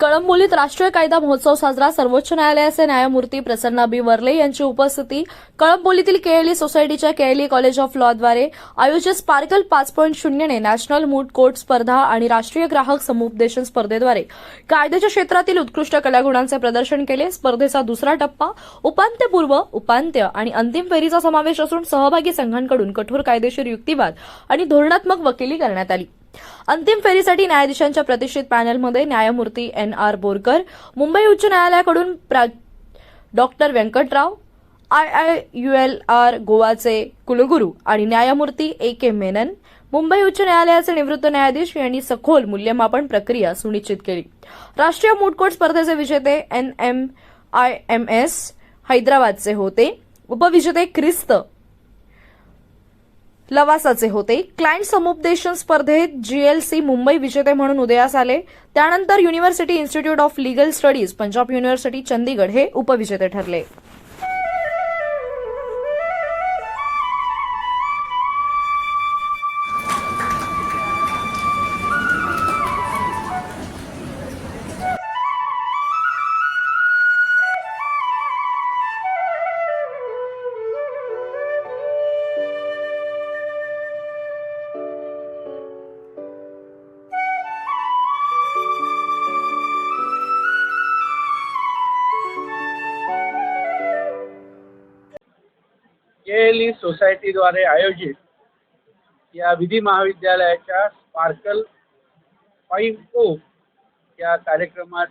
कळंबोलीत राष्ट्रीय कायदा महोत्सव साजरा सर्वोच्च न्यायालयाचे न्यायमूर्ती प्रसन्ना बी वर्ले यांची उपस्थिती कळंबोलीतील केएलई सोसायटीच्या केएलई कॉलेज ऑफ लॉद्वारे आयोजित स्पार्कल पाच पॉईंट शून्यने नॅशनल मूड कोर्ट स्पर्धा आणि राष्ट्रीय ग्राहक समुपदेशन स्पर्धेद्वारे कायद्याच्या क्षेत्रातील उत्कृष्ट कलागुणांचे प्रदर्शन केले. स्पर्धेचा दुसरा टप्पा उपांत्यपूर्व उपांत्य आणि अंतिम फेरीचा समावेश असून सहभागी संघांकडून कठोर कायदेशीर युक्तिवाद आणि धोरणात्मक वकिली करण्यात आली. अंतिम फेरीसाठी न्यायाधीशांच्या प्रतिष्ठित पॅनलमध्ये न्यायमूर्ती एन आर बोरकर मुंबई उच्च न्यायालयाकडून प्रा doctor Venkatrao I I U L R गोवाचे कुलगुरू आणि न्यायमूर्ती ए के मेनन मुंबई उच्च न्यायालयाचे निवृत्त न्यायाधीश यांनी सखोल मूल्यमापन प्रक्रिया सुनिश्चित केली. राष्ट्रीय मूडकोट स्पर्धेचे विजेते N M I M S हैदराबादचे होते. उपविजेते ख्रिस्त लवासाचे होते. क्लायंट समुपदेशन स्पर्धेत जीएलसी मुंबई विजेते म्हणून उदयास आले. त्यानंतर University Institute of Legal Studies Panjab University Chandigarh हे उपविजेते ठरले. केएलई सोसायटीद्वारे आयोजित या विधी महाविद्यालयाच्या स्पार्कल फाईव्ह ओ या कार्यक्रमात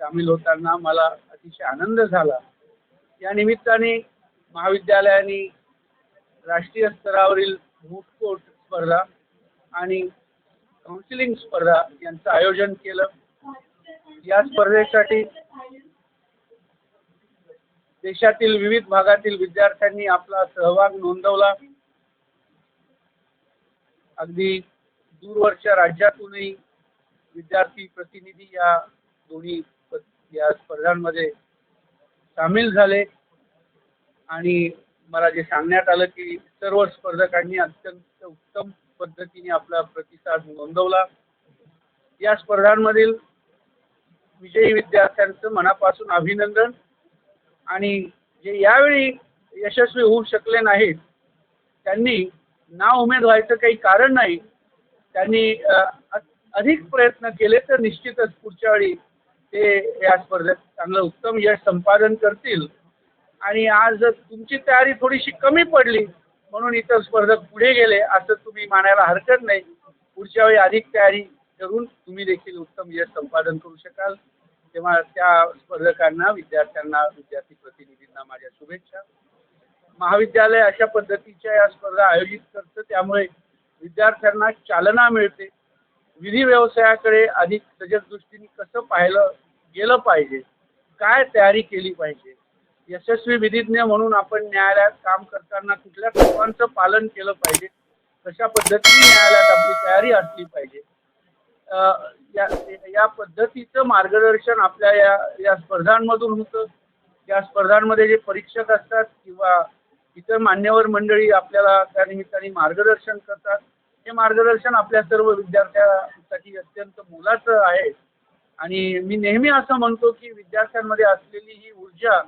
सामील होताना मला अतिशय आनंद झाला. या निमित्ताने महाविद्यालयाने राष्ट्रीय स्तरावरील मूट स्पर्धा आणि काउन्सिलिंग स्पर्धा यांचं आयोजन केलं. या स्पर्धेसाठी देशातील विविध भागातील विद्यार्थ्यांनी आपला सहभाग नोंदवला. अगदी दूरवरच्या राज्यातूनही विद्यार्थी प्रतिनिधी या दोन्ही या स्पर्धांमध्ये सामील झाले. आणि मला जे सांगण्यात आलं की सर्व स्पर्धकांनी अत्यंत उत्तम पद्धतीने आपला प्रतिसाद नोंदवला. या स्पर्धांमधील विजयी विद्यार्थ्यांचं मनापासून अभिनंदन. आणि जे यावेळी यशस्वी होऊ शकले नाहीत त्यांनी ना उमेद व्हायचं काही कारण नाही. त्यांनी अ, अधिक प्रयत्न केले तर निश्चितच पुढच्या वेळी ते या स्पर्धेत चांगलं उत्तम यश संपादन करतील. आणि आज तुमची तयारी थोडीशी कमी पडली म्हणून इतर स्पर्धक पुढे गेले असं तुम्ही मानायला हरकत नाही. पुढच्या वेळी अधिक तयारी करून तुम्ही देखील उत्तम यश संपादन करू शकाल. तेव्हा त्या स्पर्धकांना विद्यार्थ्यांना विद्यार्थी प्रतिनिधींना माझ्या शुभेच्छा. महाविद्यालय अशा पद्धतीच्या या स्पर्धा आयोजित करतं त्यामुळे विद्यार्थ्यांना चालना मिळते. विधी व्यवसायाकडे अधिक सजग दृष्टीने कसं पाहिलं गेलं पाहिजे? काय तयारी केली पाहिजे? यशस्वी विधिज्ञ म्हणून आपण न्यायालयात काम करताना कुठल्या तत्वांचं पालन केलं पाहिजे? कशा पद्धतीने न्यायालयात आपली तयारी असली पाहिजे? या या पद्धतीचं मार्गदर्शन आपल्या या या स्पर्धांमधून होतं. या स्पर्धांमध्ये जे परीक्षक असतात किंवा इतर मान्यवर मंडळी आपल्याला त्या निमित्ताने मार्गदर्शन करतात. हे मार्गदर्शन आपल्या सर्व विद्यार्थ्यांसाठी अत्यंत मोलाचं आहे. आणि मी नेहमी असं म्हणतो की विद्यार्थ्यांमध्ये असलेली ही ऊर्जा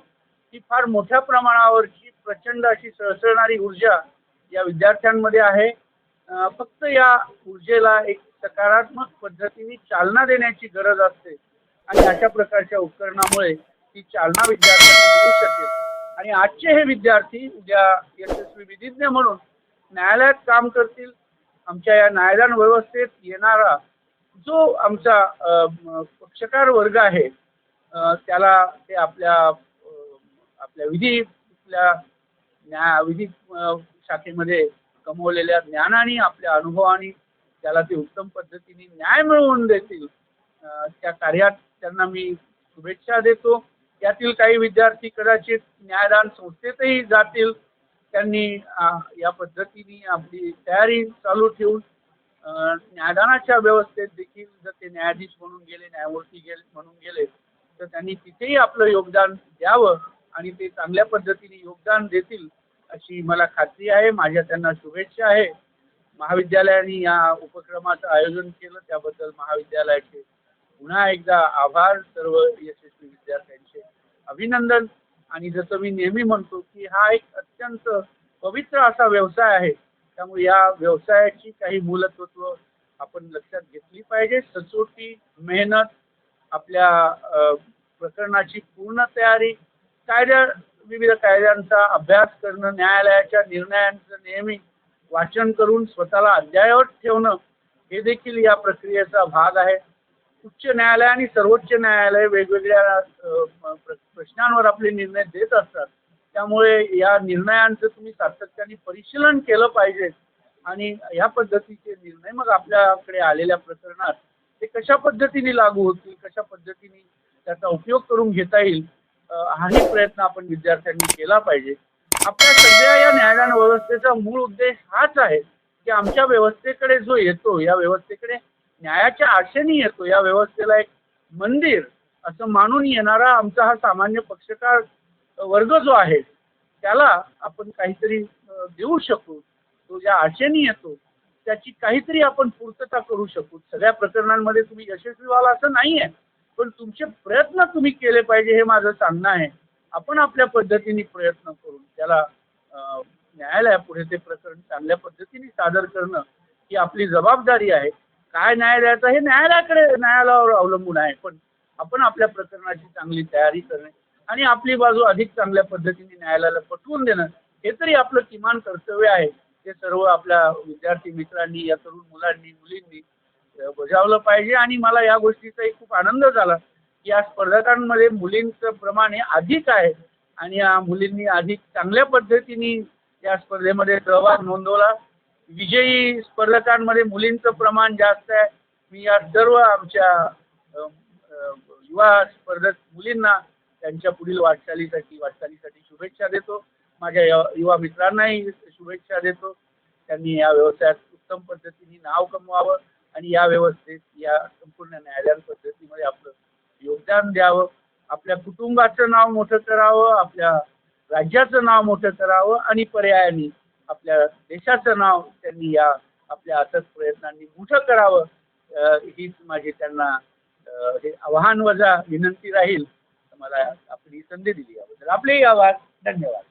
ही फार मोठ्या प्रमाणावरची प्रचंड अशी सळसळणारी ऊर्जा या विद्यार्थ्यांमध्ये आहे. फक्त या ऊर्जेला एक सकारात्मक पद्धतीने चालना देण्याची गरज असते आणि अशा प्रकारच्या उपकरणामुळे ती चालना विद्यार्थ्यांना मिळू शकेल. आणि आजचे हे विद्यार्थी उद्या यशस्वी विधिज्ञ म्हणून न्यायालयात काम करतील. आमच्या या न्यायदान व्यवस्थेत येणारा जो आमचा पक्षकार वर्ग आहे त्याला ते आपल्या अ, आपल्या विधीतल्या न्याय विधी शाखेमध्ये कमवलेल्या ज्ञानाने आपल्या अनुभवाने त्याला ते उत्तम पद्धतीने न्याय मिळवून देतील. त्या कार्यात त्यांना मी शुभेच्छा देतो. यातील काही विद्यार्थी कदाचित न्यायदान संस्थेतही जातील. त्यांनी या पद्धतीने आपली तयारी चालू ठेवून न्यायदानाच्या व्यवस्थेत देखील जर ते न्यायाधीश म्हणून गेले न्यायमूर्ती गेले म्हणून गेले तर त्यांनी तिथेही आपलं योगदान द्यावं आणि ते चांगल्या पद्धतीने योगदान देतील अशी मला खात्री आहे. माझ्या त्यांना शुभेच्छा आहे. महाविद्यालयाने या उपक्रमाचं आयोजन केलं. त्याबद्दल महाविद्यालयाचे पुन्हा एकदा आभार सर्व यशस्वी विद्यार्थ्यांचे अभिनंदन. आणि जसं मी नेहमी म्हणतो की हा एक अत्यंत पवित्र असा व्यवसाय आहे. त्यामुळे या व्यवसायाची काही मूलतत्व आपण लक्षात घेतली पाहिजे. सचोटी मेहनत आपल्या प्रकरणाची पूर्ण तयारी कायद्या विविध कायद्यांचा अभ्यास करणं न्यायालयाच्या निर्णयांचं नेहमी वाचन करून स्वतःला अद्ययावत ठेवणं हे देखील या प्रक्रियेचा भाग आहे. उच्च न्यायालय आणि सर्वोच्च न्यायालय वेगवेगळ्या प्रश्नांवर आपले निर्णय देत असतात. त्यामुळे या निर्णयांचं तुम्ही सातत्याने परिशीलन केलं पाहिजे आणि या पद्धतीचे निर्णय मग आपल्याकडे आलेल्या प्रकरणात ते कशा पद्धतीने लागू होतील कशा पद्धतीने त्याचा उपयोग करून घेता येईल हाही प्रयत्न आपण विद्यार्थ्यांनी केला पाहिजे. आपल्या सगळ्या या न्यायदान व्यवस्थेचा मूळ उद्देश हाच आहे की आमच्या व्यवस्थेकडे जो येतो या व्यवस्थेकडे न्यायाच्या आशेने येतो या व्यवस्थेला एक मंदिर असं मानून येणारा आमचा हा सामान्य पक्षकार वर्ग जो आहे त्याला आपण काहीतरी देऊ शकू. तो ज्या आशेने येतो त्याची काहीतरी आपण पूर्तता करू शकू. सगळ्या प्रकरणांमध्ये तुम्ही यशस्वी व्हाल असं नाही आहे पण तुमचे प्रयत्न तुम्ही केले पाहिजे हे माझं सांगणं आहे. आपण आपल्या पद्धतीने प्रयत्न करून त्याला न्यायालयापुढे ते प्रकरण चांगल्या पद्धतीने सादर करणं ही आपली जबाबदारी आहे. काय न्यायालयाचं हे न्यायालयाकडे न्यायालयावर अवलंबून आहे. पण आपण आपल्या प्रकरणाची चांगली तयारी करणे आणि आपली बाजू अधिक चांगल्या पद्धतीने न्यायालयाला पटवून देणं हे तरी आपलं किमान कर्तव्य आहे. ते सर्व आपल्या विद्यार्थी मित्रांनी या तरुण मुलांनी मुलींनी बजावलं पाहिजे. आणि मला या गोष्टीचाही खूप आनंद झाला. या स्पर्धकांमध्ये मुलींचं प्रमाण हे अधिक आहे. आणि या मुलींनी अधिक चांगल्या पद्धतीने या स्पर्धेमध्ये सहभाग नोंदवला. विजयी स्पर्धकांमध्ये मुलींचं प्रमाण जास्त आहे. मी या सर्व आमच्या युवा स्पर्धक मुलींना त्यांच्या पुढील वाटचालीसाठी वाटचालीसाठी शुभेच्छा देतो. माझ्या युवा मित्रांनाही शुभेच्छा देतो. त्यांनी या व्यवसायात उत्तम पद्धतीने नाव कमवावं आणि या व्यवस्थेत या संपूर्ण न्यायालयीन पद्धतीमध्ये आपलं योगदान द्यावं आपल्या कुटुंबाचं नाव मोठं करावं आपल्या राज्याचं नाव मोठं करावं आणि पर्यायाने आपल्या देशाचं नाव त्यांनी या आपल्या अथक प्रयत्नांनी मोठं करावं हीच माझी त्यांना हे आव्हान वजा विनंती राहील. मला आपली संधी दिली याबद्दल. आपलेही आभार. धन्यवाद.